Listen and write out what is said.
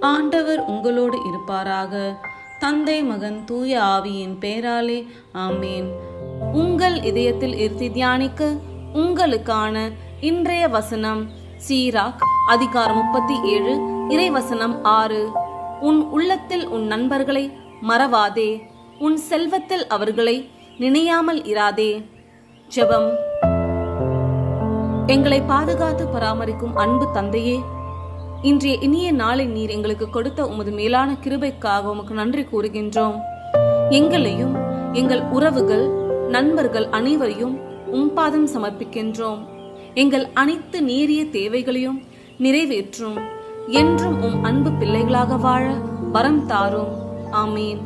ஆண்டவர் உங்களோடு இருப்பாராக. தந்தை மகன் தூய ஆவியின் பேராலே ஆமேன். உங்கள் இதயத்தில் இருத்தி தியானிக்க உங்களுக்கான இன்றைய வசனம் சீராக் அதிகாரம் முப்பத்தி ஏழு இறைவசனம் ஆறு. உன் உள்ளத்தில் உன் நண்பர்களை மறவாதே. உன் செல்வத்தில் அவர்களை நினையாமல் இராதே. ஜெபம். எங்களை பாதுகாத்து பராமரிக்கும் அன்பு தந்தையே இன்றைய இனிய நாளை நீர் எங்களுக்கு கொடுத்த உமது மேலான கிருபைக்காக உமக்கு நன்றி கூறுகின்றோம். எங்களையும் எங்கள் உறவுகள் நண்பர்கள் அனைவரையும் உம் பாதம் சமர்ப்பிக்கின்றோம். எங்கள் அனைத்து நேரிய தேவைகளையும் நிறைவேற்றும் என்றும் உம் அன்பு பிள்ளைகளாக வாழ வரம் தாரும். ஆமீன்.